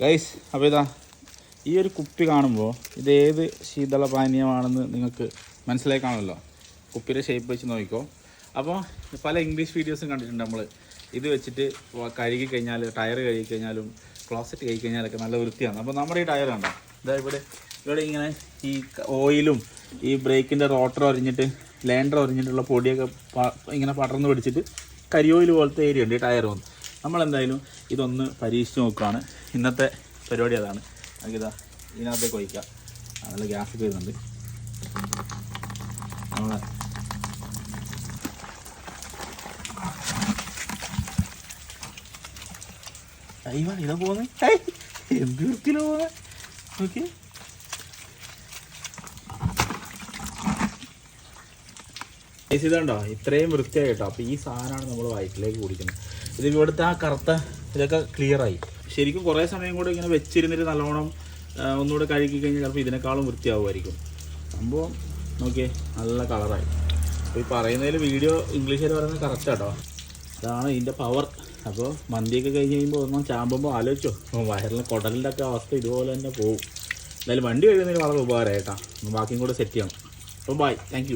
Guys അപ്പോൾ ഇതാ ഈ ഒരു കുപ്പി കാണുമ്പോൾ ഇത് ഏത് ശീതള പാനീയമാണെന്ന് നിങ്ങൾക്ക് മനസ്സിലായി കാണുമല്ലോ. കുപ്പിയുടെ ഷേപ്പ് വെച്ച് നോക്കിക്കോ. അപ്പോൾ പല ഇംഗ്ലീഷ് വീഡിയോസും കണ്ടിട്ടുണ്ട് നമ്മൾ ഇത് വെച്ചിട്ട് കഴുകി കഴിഞ്ഞാൽ ടയർ കഴുകി കഴിഞ്ഞാലും ക്ലോസറ്റ് കഴുകി കഴിഞ്ഞാലൊക്കെ നല്ല വൃത്തിയാണ്. അപ്പോൾ നമ്മുടെ ഈ ടയർ കണ്ടോ? ഇതാ ഇവിടെ ഇവിടെ ഇങ്ങനെ ഈ ഓയിലും ഈ ബ്രേക്കിന്റെ റോട്ടർ ഒരിഞ്ഞിട്ട് ലാൻഡർ ഒരിഞ്ഞിട്ടുള്ള പൊടിയൊക്കെ ഇങ്ങനെ പടർന്ന് പിടിച്ചിട്ട് കരിയോയിൽ പോലത്തെ ഏരിയ ഉണ്ട് ഈ ടയർ വന്ന്. നമ്മളെന്തായാലും ഇതൊന്ന് പരീക്ഷിച്ച് നോക്കുകയാണ് ഇന്നത്തെ പരിപാടി അതാണ്. നമുക്കിതാ ഇതിനകത്തേക്ക് ഒഴിക്കാം. നല്ല ഗ്യാസ് വരുന്നുണ്ട്. നമ്മളെ അയ്യോ ഇതാ പോകുന്നത് എന്ത് വൃത്തിയിലാ പോകുന്നത് നോക്കി ഗൈസ് ഇതുണ്ടോ? ഇത്രയും വൃത്തിയായി കേട്ടോ. അപ്പോൾ ഈ സാധനമാണ് നമ്മൾ വയറ്റിലേക്ക് കുടിക്കുന്നത്. ഇത് ഇവിടുത്തെ ആ കറുത്ത ഇതൊക്കെ ക്ലിയർ ആയി. ശരിക്കും കുറേ സമയം കൂടെ ഇങ്ങനെ വെച്ചിരുന്നിട്ട് നല്ലോണം ഒന്നുകൂടെ കഴുകി കഴിഞ്ഞാൽ ചിലപ്പോൾ ഇതിനേക്കാളും വൃത്തിയാവുമായിരിക്കും. സംഭവം നോക്കിയേ നല്ല കളറായി അപ്പോൾ ഈ പറയുന്നതിൽ വീഡിയോ ഇംഗ്ലീഷിൽ പറയുന്നത് കറക്റ്റ് കേട്ടോ അതാണ് ഇതിന്റെ പവർ അപ്പോൾ മന്തിയൊക്കെ കഴിഞ്ഞ് കഴിയുമ്പോൾ ഒന്നും ചാമ്പുമ്പോൾ ആലോചിച്ചോ. അപ്പോൾ വയറിലെ കുടലിന്റെ ഒക്കെ അവസ്ഥ ഇതുപോലെ തന്നെ പോകും എന്തായാലും വണ്ടി കഴിയുന്നതിന് വളരെ ഉപകാരമായിട്ടാണ് ബാക്കിയും കൂടെ സെറ്റ് ചെയ്യണം. അപ്പോൾ ബൈ താങ്ക്